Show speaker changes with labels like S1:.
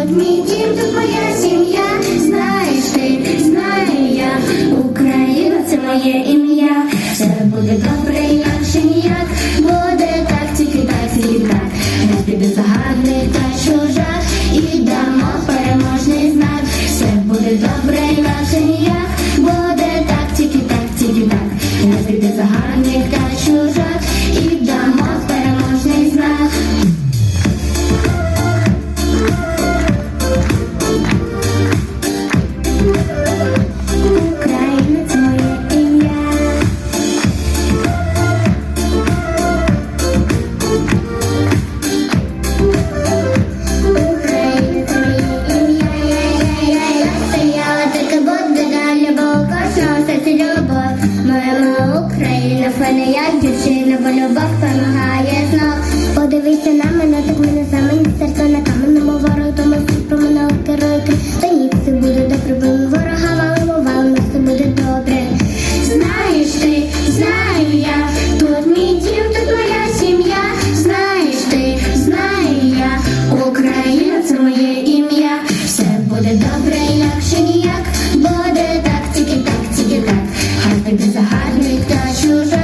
S1: Тут тут моя сім'я, знаєш ти, знаю я, Україна це моє ім'я, все буде добре, інакше ніяк, буде так, тільки так, тільки так. Я тобі загарний та чужа і дамо переможний знак. Все буде добре. мене, як дівчина, бо любов помагає знов. Подивися
S2: на мене, так мене за мені
S1: серце на каменному вороту, про мене керуйте. Та ні, все буде добре, бо ми ворога валимо, валимо, все буде добре. Знаєш ти, знаю я, тут мій дім, тут моя сім'я. Знаєш ти, знаю я, Україна це моє ім'я. Все буде добре, інакше ніяк. Буде так, тільки так, тільки так. Хай тобі загальний, та чужа.